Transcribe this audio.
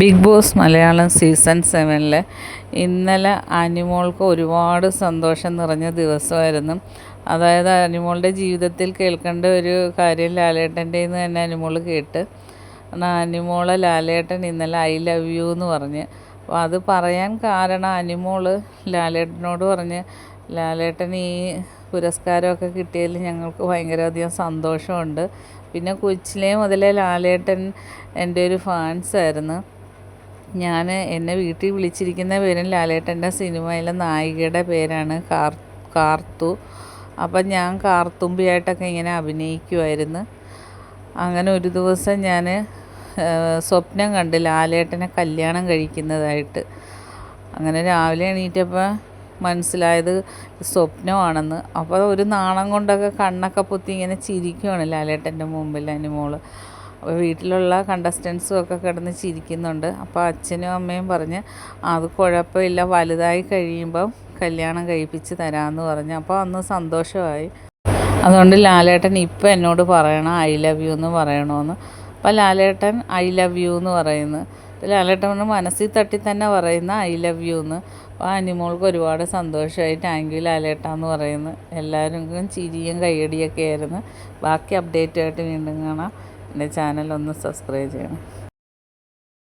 Big boss Malayalam season സെവനിൽ ഇന്നലെ അനിമോൾക്ക് ഒരുപാട് സന്തോഷം നിറഞ്ഞ ദിവസമായിരുന്നു. അതായത് അനിമോളുടെ ജീവിതത്തിൽ കേൾക്കേണ്ട ഒരു കാര്യം ലാലേട്ടന്റെ നിന്ന് തന്നെ അനിമോൾ കേട്ട്. എന്നാൽ അനിമോളെ ലാലേട്ടൻ ഇന്നലെ ഐ ലവ് യു എന്ന് പറഞ്ഞ്. അപ്പോൾ അത് പറയാൻ കാരണം അനിമോൾ ലാലേട്ടനോട് പറഞ്ഞ് ലാലേട്ടൻ ഈ പുരസ്കാരമൊക്കെ കിട്ടിയതിൽ ഞങ്ങൾക്ക് ഭയങ്കരധികം സന്തോഷമുണ്ട്. പിന്നെ കൊച്ചിലേ മുതലേ ലാലേട്ടൻ എന്റെ ഒരു ഫാൻസായിരുന്നു. ഞാൻ എന്നെ വീട്ടിൽ വിളിച്ചിരിക്കുന്ന പേരും ലാലേട്ടന്റെ സിനിമയിലെ നായികയുടെ പേരാണ് കാർ കാർത്തു. അപ്പം ഞാൻ കാർത്തുമ്പിയായിട്ടൊക്കെ ഇങ്ങനെ അഭിനയിക്കുമായിരുന്നു അങ്ങനെ ഒരു ദിവസം ഞാൻ സ്വപ്നം കണ്ട് ലാലേട്ടനെ കല്യാണം കഴിക്കുന്നതായിട്ട്. അങ്ങനെ രാവിലെ എണീറ്റപ്പോൾ മനസ്സിലായത് സ്വപ്നമാണെന്ന്. അപ്പോൾ ഒരു നാണം കൊണ്ടൊക്കെ കണ്ണൊക്കെ പൊത്തി ഇങ്ങനെ ചിരിക്കുവാണ് ലാലേട്ടന്റെ മുമ്പിൽ അപ്പോൾ വീട്ടിലുള്ള കണ്ടസ്റ്റൻസും ഒക്കെ കിടന്ന് ചിരിക്കുന്നുണ്ട്. അപ്പോൾ അച്ഛനും അമ്മയും പറഞ്ഞ് അത് കുഴപ്പമില്ല വലുതായി കഴിയുമ്പം കല്യാണം കഴിപ്പിച്ച് തരാമെന്ന് പറഞ്ഞു. അപ്പോൾ അന്ന് സന്തോഷമായി. അതുകൊണ്ട് ലാലേട്ടൻ ഇപ്പം എന്നോട് പറയണം ഐ ലവ് യു എന്ന് പറയണമെന്ന് അപ്പോൾ ലാലേട്ടൻ ഐ ലവ് യു എന്ന് പറയുന്നു. ലാലേട്ടൻ മനസ്സിൽ തട്ടി തന്നെ പറയുന്ന ഐ ലവ് യു എന്ന്. അപ്പോൾ അനിമോൾക്ക് ഒരുപാട് സന്തോഷമായി. താങ്ക് യു ലാലേട്ട എന്ന് പറയുന്നു. എല്ലാവർക്കും ചിരിയും കയ്യടിയൊക്കെ ആയിരുന്നു. ബാക്കി അപ്ഡേറ്റായിട്ട് വീണ്ടും കാണാം. എന്റെ ചാനൽ ഒന്ന് സബ്സ്ക്രൈബ് ചെയ്യണം.